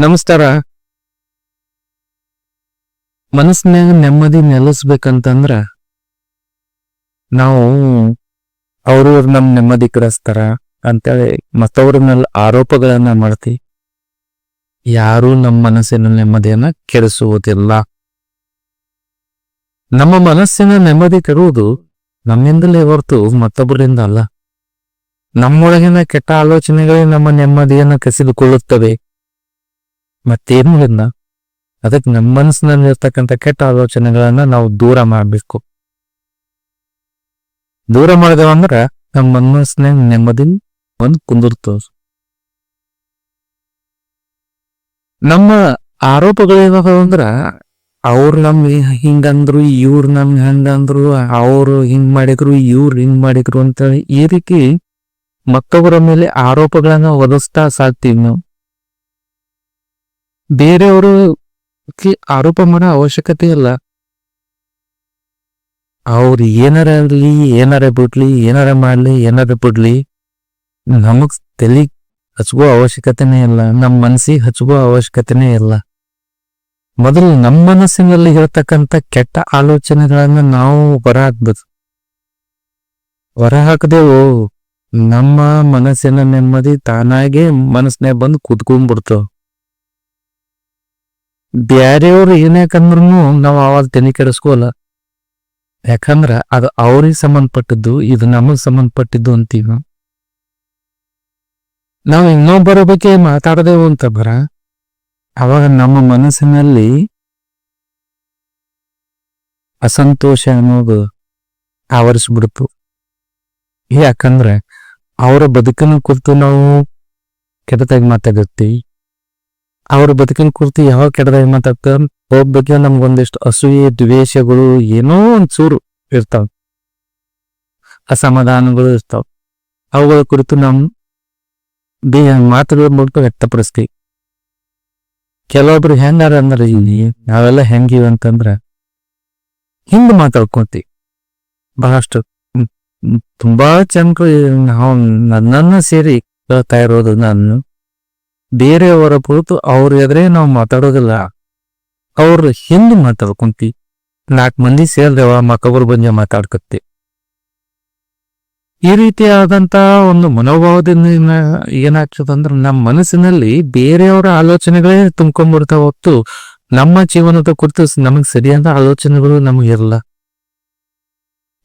ನಮಸ್ಕಾರ. ಮನಸ್ಸಿನಾಗ ನೆಮ್ಮದಿ ನೆಲೆಸ್ಬೇಕಂತಂದ್ರ ನಾವು ಅವರು ನಮ್ ನೆಮ್ಮದಿ ಕೆಡಿಸ್ತಾರ ಅಂತೇಳಿ ಮತ್ತವ್ರ ಮೇಲೆ ಆರೋಪಗಳನ್ನ ಮಾಡ್ತಿ ಯಾರು ನಮ್ಮ ಮನಸ್ಸಿನ ನೆಮ್ಮದಿಯನ್ನ ಕೆಡಿಸುವುದಿಲ್ಲ. ನಮ್ಮ ಮನಸ್ಸಿನ ನೆಮ್ಮದಿ ಕೆಡುವುದು ನಮ್ಮಿಂದಲೇ ಹೊರತು ಮತ್ತೊಬ್ಬರಿಂದ ಅಲ್ಲ. ನಮ್ಮೊಳಗಿನ ಕೆಟ್ಟ ಆಲೋಚನೆಗಳೇ ನಮ್ಮ ನೆಮ್ಮದಿಯನ್ನ ಕಸಿದುಕೊಳ್ಳುತ್ತವೆ. ಮತ್ತೇನು ಇಲ್ಲ ಅದಕ್ಕೆ ನಮ್ಮ ಮನಸ್ಸಿನಲ್ಲಿರ್ತಕ್ಕಂಥ ಕೆಟ್ಟ ಆಲೋಚನೆಗಳನ್ನ ನಾವು ದೂರ ಮಾಡಬೇಕು. ದೂರ ಮಾಡಿದೆವು ಅಂದ್ರ ನಮ್ಮ ಮನಸ್ಸಿನ ನೆಮ್ಮದಿ ಒಂದು ಕುಂದಿರ್ತದ. ನಮ್ಮ ಆರೋಪಗಳೇನಾವ ಅಂದ್ರ, ಅವ್ರು ನಮ್ ಹಿಂಗಂದ್ರು, ಇವ್ರು ನಮ್ ಹಂಗಂದ್ರು, ಅವ್ರು ಹಿಂಗ್ ಮಾಡಿದ್ರು, ಇವ್ರು ಹಿಂಗ್ ಮಾಡಿದ್ರು ಅಂತ ಈ ರೀತಿ ಮತ್ತೊಬ್ಬರ ಮೇಲೆ ಆರೋಪಗಳನ್ನ ಒದಗಿಸ್ತಾ ಸಾಕ್ತೀವಿ ನಾವು. ಬೇರೆಯವರು ಆರೋಪ ಮಾಡೋ ಅವಶ್ಯಕತೆ ಇಲ್ಲ. ಅವ್ರು ಏನಾರ ಇರಲಿ ಏನಾರ ಬಿಡ್ಲಿ, ಏನಾರ ಮಾಡ್ಲಿ, ಏನಾರ ಬಿಡ್ಲಿ, ನಮಗ್ ತಲಿ ಹಚ್ಕೋ ಅವಶ್ಯಕತೆನೇ ಇಲ್ಲ ನಮ್ಮ ಮನಸ್ಸಿಗೆ ಹಚ್ಕೋ ಅವಶ್ಯಕತೆನೇ ಇಲ್ಲ. ಮೊದಲು ನಮ್ಮ ಮನಸ್ಸಿನಲ್ಲಿ ಇರತಕ್ಕಂತ ಕೆಟ್ಟ ಆಲೋಚನೆಗಳನ್ನ ನಾವು ಹೊರ ಹಾಕ್ಬೇಕು. ಹೊರ ಹಾಕದೆವು ನಮ್ಮ ಮನಸ್ಸಿನ ನೆಮ್ಮದಿ ತಾನಾಗೆ ಮನಸ್ಸಿನಾಗ ಬಂದು ಕುತ್ಕೊಂಡ್ಬಿಡ್ತಾವ ಬ್ಯಾರೆಯವ್ರು ಏನ್ಯಾಕಂದ್ರೂ ನಾವು ಆವಾಗ ತಲೆ ಕೆಡಿಸ್ಕೋಲ್ಲ. ಯಾಕಂದ್ರ ಅದು ಅವ್ರಿಗೆ ಸಂಬಂಧಪಟ್ಟದ್ದು, ಇದು ನಮಗ್ ಸಂಬಂಧಪಟ್ಟಿದ್ದು ಅಂತೀವಿ. ನಾವು. ಇನ್ನೊಬ್ಬರ ಬಗ್ಗೆ ಮಾತಾಡದೆವು ಅಂತ ಬರ ಅವಾಗ ನಮ್ಮ ಮನಸ್ಸಿನಲ್ಲಿ ಅಸಂತೋಷ ಅನ್ನೋದು ಆವರಿಸ್ಬಿಡ್ತು. ಯಾಕಂದ್ರೆ ಅವರ ಬದುಕನ್ನು ಕುರಿತು ನಾವು ಕೆಟ್ಟದಾಗಿ ಮಾತಾಡಿರ್ತೀವಿ ಅವ್ರ ಬದುಕಿನ ಕುರಿತು ಯಾವ ಕೆಟ್ಟದಾಗಿ ಮಾತಾಡ್ತಾರ ಒಬ್ಬ ಬಗ್ಗೆ ನಮ್ಗೊಂದಿಷ್ಟು ಅಸೂಯೆ, ದ್ವೇಷಗಳು ಏನೋ ಒಂದ್ ಚೂರು ಇರ್ತಾವ. ಅಸಮಾಧಾನಗಳು ಇರ್ತಾವ. ಅವುಗಳ ಕುರಿತು ನಮ್ ಬೇ ಮಾತುಗಳ ಮೂಲಕ ವ್ಯಕ್ತಪಡಿಸ್ತೀವಿ. ಕೆಲವೊಬ್ರು ಹೆಂಗಾರ ಅಂದ್ರೆ ಇಲ್ಲಿ ನಾವೆಲ್ಲ ಹೆಂಗಿವ ಅಂತಂದ್ರ ಹಿಂಗ್ ಮಾತಾಡ್ಕೊಂತೀವಿ. ಬಹಳಷ್ಟು ತುಂಬಾ ಚಂದ ನಾವು ನನ್ನನ್ನು ಸೇರಿ ಹೇಳ್ತಾ ಇರೋದು ನಾನು. ಬೇರೆಯವರ ಕುರಿತು ಅವ್ರ ಎದುರೇ ನಾವು ಮಾತಾಡೋದಿಲ್ಲ. ಅವ್ರ ಹಿಂದೆ ಮಾತಾಡ್ಕೊಂತಿ? ನಾಲ್ಕು ಮಂದಿ ಸೇರ್ದೇವ ಮಕ್ಕಬ್ರು ಬಂದು ಮಾತಾಡ್ಕತ್ತಿ. ಈ ರೀತಿಯಾದಂತ ಒಂದು ಮನೋಭಾವದಿಂದ ಏನ- ಏನಾಗ್ತದಂದ್ರೆ ನಮ್ಮ ಮನಸ್ಸಿನಲ್ಲಿ ಬೇರೆಯವರ ಆಲೋಚನೆಗಳೇ ತುಂಬ್ಕೊಂಡ್ಬಿಡ್ತಾವ ಹೊತ್ತು ನಮ್ಮ ಜೀವನದ ಕುರಿತು ನಮಗೆ ಸರಿಯಾದ ಆಲೋಚನೆಗಳು ನಮಗಿರಲ್ಲ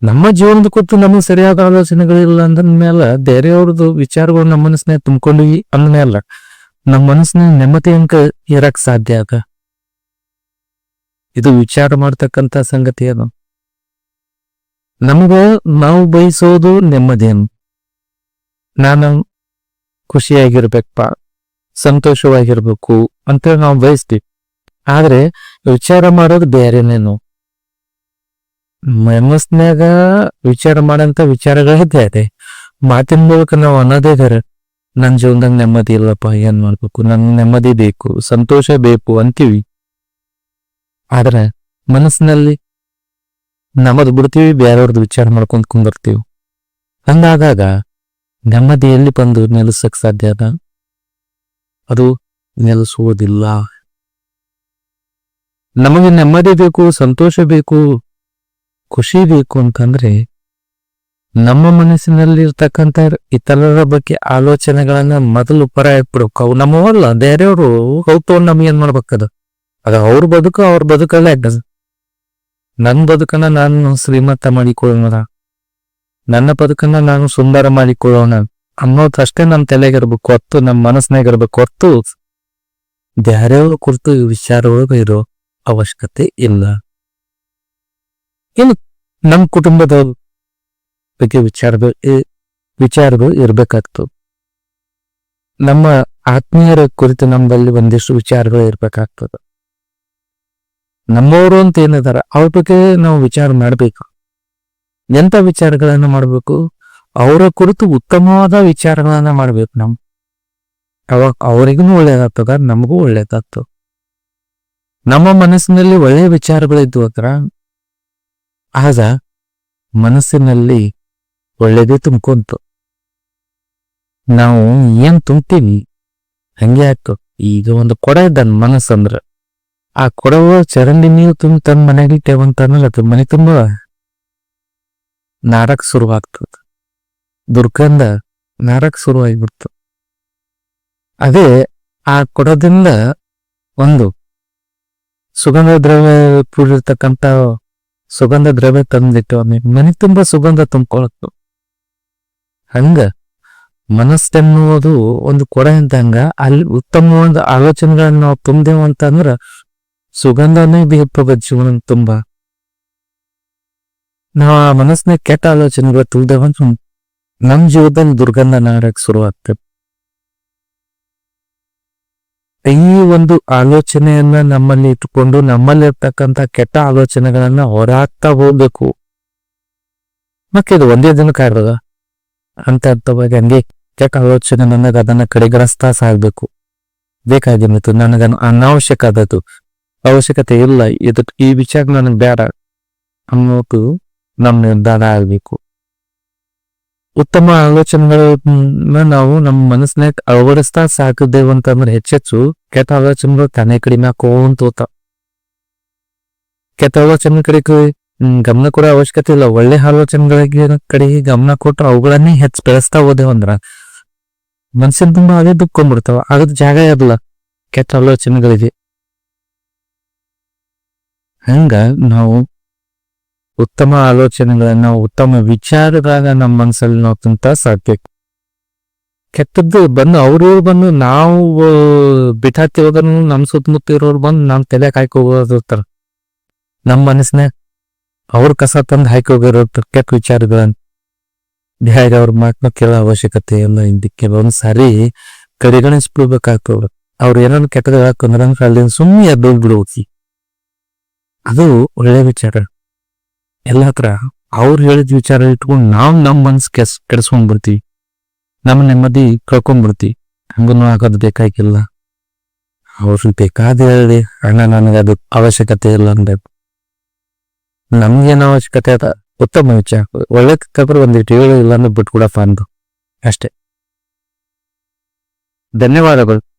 ನಮ್ಮ ಜೀವನದ ಕುರಿತು ನಮಗೆ ಸರಿಯಾದ ಆಲೋಚನೆಗಳಿಲ್ಲ ಅಂದ ಮೇಲೆ ಬೇರೆಯವ್ರದ್ದು ವಿಚಾರಗಳು ನಮ್ಮ ಮನಸ್ಸನ್ನೇ ತುಂಬ್ಕೊಂಡ್ವಿ ಅಂದ್ಮೇಲೆ ನಮ್ಮ ಮನಸ್ಸಿನ ನೆಮ್ಮದಿ ಅಂಕ ಇರಕ್ ಸಾಧ್ಯ ಅದ. ಇದು ವಿಚಾರ ಮಾಡ್ತಕ್ಕಂತ ಸಂಗತಿ ಅದು. ನಮಗ ನಾವು ಬಯಸೋದು ನೆಮ್ಮದಿಯನ್ನು ನಾನು ಖುಷಿಯಾಗಿರ್ಬೇಕಪ್ಪ ಸಂತೋಷವಾಗಿರ್ಬೇಕು ಅಂತ ನಾವು ಬಯಸ್ತೀವಿ. ಆದ್ರೆ ವಿಚಾರ ಮಾಡೋದು ಬೇರೆನೇನು? ಮನಸ್ನ್ಯಾಗ ವಿಚಾರ ಮಾಡಂತ ವಿಚಾರಗಳೇ ಬೇರೆ ಮಾತಿನ ಮೂಲಕ ನಾವು ಅನ್ನೋದೇ ಬೇರೆ. ನನ್ ಜೀವನದಾಗ ನೆಮ್ಮದಿ ಇಲ್ಲಪ್ಪ, ಏನ್ ಮಾಡ್ಬೇಕು? ನನ್ ನೆಮ್ಮದಿ ಬೇಕು, ಸಂತೋಷ ಬೇಕು ಅಂತೀವಿ. ಆದ್ರೆ ಮನಸ್ಸಿನಲ್ಲಿ ನಮ್ಮದು ಬಿಡ್ತೀವಿ ಬೇರೆಯವ್ರದ್ದು ವಿಚಾರ ಮಾಡ್ಕೊಂಡು ಕುಂದಿರ್ತೀವಿ. ಹಂಗಾದಾಗ ನೆಮ್ಮದಿ ಎಲ್ಲಿ ಬಂದು ನೆಲೆಸಕ್ ಸಾಧ್ಯ ಅದ? ಅದು ನೆಲೆಸುವುದಿಲ್ಲ ನಮಗೆ ನೆಮ್ಮದಿ ಬೇಕು, ಸಂತೋಷ ಬೇಕು, ಖುಷಿ ಬೇಕು ಅಂತಂದ್ರೆ ನಮ್ಮ ಮನಸ್ಸಿನಲ್ಲಿ ಇರ್ತಕ್ಕಂಥ ಇತರರ ಬಗ್ಗೆ ಆಲೋಚನೆಗಳನ್ನ ಮೊದಲು ಪರ ಇಟ್ಬಿಡ್ಬೇಕು ಅವು ನಮ್ಮವಲ್ಲ, ಬೇರೆಯವರು ತಗೊಂಡ್ ನಮ್ಗೆ ಏನ್ ಮಾಡ್ಬೇಕದ? ಅದ ಅವ್ರ ಬದುಕು ಅವ್ರ ಬದುಕಲ್ಲೇ ಆಗ್ತದ. ನನ್ನ ಬದುಕನ್ನ ನಾನು ಶ್ರೀಮಂತ ಮಾಡಿಕೊಳ್ಳೋಣ. ನನ್ನ ಬದುಕನ್ನ ನಾನು ಸುಂದರ ಮಾಡಿಕೊಳ್ಳೋಣ. ಅನ್ನೋದಷ್ಟೇ ನಮ್ಮ ತಲೆಗಿರ್ಬೇಕು ಹೊತ್ತು ನಮ್ಮ ಮನಸ್ಸಿನಾಗ ಇರ್ಬೇಕು. ಹೊತ್ತು ಬೇರೆಯವ್ರ ಕುರಿತು ವಿಚಾರ ಒಳಗೆ ಇರೋ ಅವಶ್ಯಕತೆ ಇಲ್ಲ. ಇನ್ನು ನಮ್ಮ ಕುಟುಂಬದ ಬಗ್ಗೆ ವಿಚಾರಗಳು ವಿಚಾರಗಳು ಇರಬೇಕಾಗ್ತದೆ ನಮ್ಮ ಆತ್ಮೀಯರ ಕುರಿತು ನಮ್ಮಲ್ಲಿ ಒಂದಿಷ್ಟು ವಿಚಾರಗಳು ಇರಬೇಕಾಗ್ತದೆ. ನಮ್ಮವರು ಅಂತ ಏನಿದಾರ ಅವ್ರ ಬಗ್ಗೆ ನಾವು ವಿಚಾರ ಮಾಡಬೇಕು. ಎಂತ ವಿಚಾರಗಳನ್ನು ಮಾಡಬೇಕು? ಅವರ ಕುರಿತು ಉತ್ತಮವಾದ ವಿಚಾರಗಳನ್ನ ಮಾಡಬೇಕು ನಮ್ಮ ಅವಾಗ ಅವರಿಗೂ ಒಳ್ಳೇದಾಗ್ತದ ನಮಗೂ ಒಳ್ಳೇದಾಗ್ತದೆ. ನಮ್ಮ ಮನಸ್ಸಿನಲ್ಲಿ ಒಳ್ಳೆಯ ವಿಚಾರಗಳಿದ್ವು ಹತ್ರ ಆಗ ಮನಸ್ಸಿನಲ್ಲಿ ಒಳ್ಳೇದೇ ತುಂಬ್ಕೊಂತು. ನಾವು ಏನ್ ತುಂಬ್ತೀವಿ? ಹಂಗೆ ಆಯ್ತು. ಈಗ ಒಂದು ಕೊಡ ಇದ್ದಾನ ಮನಸ್ಸಂದ್ರ ಆ ಕೊಡವ ಚರಂಡಿ ನೀವು ತುಂಬ ತನ್ನ ಮನೆಗೆ ಇಟ್ಟೇವಂತಾನಲ್ಲ ಅದು ಮನೆ ತುಂಬ ನಾರಕ್ ಶುರುವಾಗ್ತದ. ದುರ್ಗಂಧ ನಾರಕ್ ಶುರುವಾಗಿಬಿಡ್ತು. ಅದೇ ಆ ಕೊಡದಿಂದ ಒಂದು ಸುಗಂಧ ದ್ರವ್ಯ ಕೂಡಿರ್ತಕ್ಕಂಥ ಸುಗಂಧ ದ್ರವ್ಯ ತಂದಿಟ್ಟು ಮನೆ ತುಂಬಾ ಸುಗಂಧ ತುಂಬ್ಕೊಳತ್ತು ಹಂಗ ಮನಸ್ಸೆನ್ನುವುದು ಒಂದು ಕೊಡ ಇದ್ದಂಗ, ಅಲ್ಲಿ ಉತ್ತಮವಾದ ಆಲೋಚನೆಗಳನ್ನ ನಾವು ಅಂತ ಅಂದ್ರ ಸುಗಂಧನೇ ಬಿಹಪ್ಪ ಜೀವನ ತುಂಬಾ. ನಾವು ಆ ಮನಸ್ಸಿನ ಕೆಟ್ಟ ಆಲೋಚನೆಗಳು ತುಳ್ದೇವಂತ ನಮ್ ಜೀವನದಲ್ಲಿ ದುರ್ಗಂಧ ನಾರಕ್ ಶುರು ಆಗ್ತದೆ ಈ ಒಂದು ಆಲೋಚನೆಯನ್ನ ನಮ್ಮಲ್ಲಿ ಇಟ್ಟುಕೊಂಡು ನಮ್ಮಲ್ಲಿ ಇರ್ತಕ್ಕಂತ ಕೆಟ್ಟ ಆಲೋಚನೆಗಳನ್ನ ಹೊರಾಗ್ತಾ ಹೋಗ್ಬೇಕು. ಮತ್ತೆ ಇದು ಒಂದೇ ದಿನಕ್ಕೆ ಅಂತ ಹಂಗೆ ಕೆಟ್ಟ ಆಲೋಚನೆ ನನಗೆ ಅದನ್ನ ಕಡೆಗಣಿಸ್ತಾ ಸಾಗಬೇಕು? ಬೇಕಾಗಿತ್ತು ನನಗ ಅನಾವಶ್ಯಕ ಆದದ್ದು. ಅವಶ್ಯಕತೆ ಇಲ್ಲ ಇದು ಈ ವಿಚಾರ ನನಗೆ ಬೇಡ ಅನ್ನೋದು ನಮ್ಮ ನಿರ್ಧಾರ ಆಗ್ಬೇಕು. ಉತ್ತಮ ಆಲೋಚನೆಗಳನ್ನ ನಾವು ನಮ್ಮ ಮನಸ್ಸಿನಾಗ ಅಳವಡಿಸ್ತಾ ಸಾಕಿದ್ದೇವೆ ಅಂತಂದ್ರೆ ಹೆಚ್ಚೆಚ್ಚು ಕೆಟ್ಟ ಆಲೋಚನೆಗಳು ತಾನೇ ಕಡಿಮೆ ಹಾಕೋಂತ ಹೋತ ಕೆಟ್ಟ ಆಲೋಚನೆ ಕಡೆ ಗಮನ ಕೊಡೋ ಅವಶ್ಯಕತೆ ಇಲ್ಲ. ಒಳ್ಳೆ ಆಲೋಚನೆಗಳಿಗೆ ಕಡೆಗೆ ಗಮನ ಕೊಟ್ಟರೆ ಅವುಗಳನ್ನೇ ಹೆಚ್ಚು ಬೆಳೆಸ್ತಾ ಹೋದೆವಂದ್ರ ಮನ್ಸಿನ ತುಂಬಾ ಅವೇ ದುಕ್ಕೊಂಡ್ಬಿಡ್ತಾವ ಆಗದ ಜಾಗ ಇರಲ್ಲ ಕೆಟ್ಟ ಆಲೋಚನೆಗಳಿಗೆ. ಹಂಗ ನಾವು ಉತ್ತಮ ಆಲೋಚನೆಗಳನ್ನ, ಉತ್ತಮ ವಿಚಾರದಾಗ ನಮ್ಮ ಮನಸ್ಸಲ್ಲಿ ನಾವು ತುಂಬ್ತಾ ಸಾಕ್ಬೇಕು. ಕೆಟ್ಟದ್ದು ಬಂದು ಅವ್ರು ಬಂದು ನಾವು ಬಿಟ್ಟಾತಿ ನಮ್ಮ ನಮ್ ಸುತ್ತಮುತ್ತ ಇರೋರು ಬಂದು ನಮ್ ತಲೆ ಕಾಯ್ಕೋಬೋದಿರ್ತಾರ ನಮ್ಮ ಮನಸ್ಸಿನಾಗ ಅವ್ರ ಕಸ ತಂದು ಹಾಕಿ ಹೋಗಿರೋ ಕೆಟ್ಟ ವಿಚಾರಗಳನ್ನು ಬೇರೆ ಅವ್ರ ಮಾತನ್ನ ಕೇಳೋ ಅವಶ್ಯಕತೆ ಇಲ್ಲ. ಹಿಂದಕ್ಕೆ ಕೆಲವೊಂದು ಸಾರಿ ಕಡೆಗಣಿಸ್ಬಿಡ್ಬೇಕಾಗ್ತದ ಅವ್ರು ಏನಾದ್ರು ಕೆಟ್ಟದ ಹಾಕಂದ್ರ ಅಲ್ಲಿಂದ ಸುಮ್ಮನೆ ಎದ್ದೋಗಿ ಅದು ಒಳ್ಳೆ ವಿಚಾರ. ಎಲ್ಲ ಹತ್ರ ಅವ್ರು ಹೇಳಿದ ವಿಚಾರ ಇಟ್ಕೊಂಡು ನಾವು ನಮ್ಮ ಮನ್ಸ್ ಕೆಸ್, ಕೆಡ್ಸ್ಕೊಂಡ್ ಬಿಡ್ತೀವಿ. ನಮ್ಮ ನೆಮ್ಮದಿ ಕಳ್ಕೊಂಡ್ ಬಿಡ್ತೀವಿ. ಹಂಗನು ಆಗೋದು ಬೇಕಾಗಿಲ್ಲ. ಅವ್ರು ಬೇಕಾದ ಹೇಳಿ, ಅಣ್ಣ, ನನಗೆ ಅದು ಅವಶ್ಯಕತೆ ಇಲ್ಲ ಅಂದ್ರೆ ನಮ್ಗೇನು ಅವಶ್ಯಕತೆ ಅದ. ಉತ್ತಮ ವಿಚಾರ. ಒಳ್ಳೆ ಕಬ್ರು ಒಂದಿಟ್ಟು ಹೇಳು ಇಲ್ಲ ಅಂದ್ರೆ. ಬಿಟ್ಕೊಡಪ್ಪ ಅಂದು ಅಷ್ಟೇ. ಧನ್ಯವಾದಗಳು.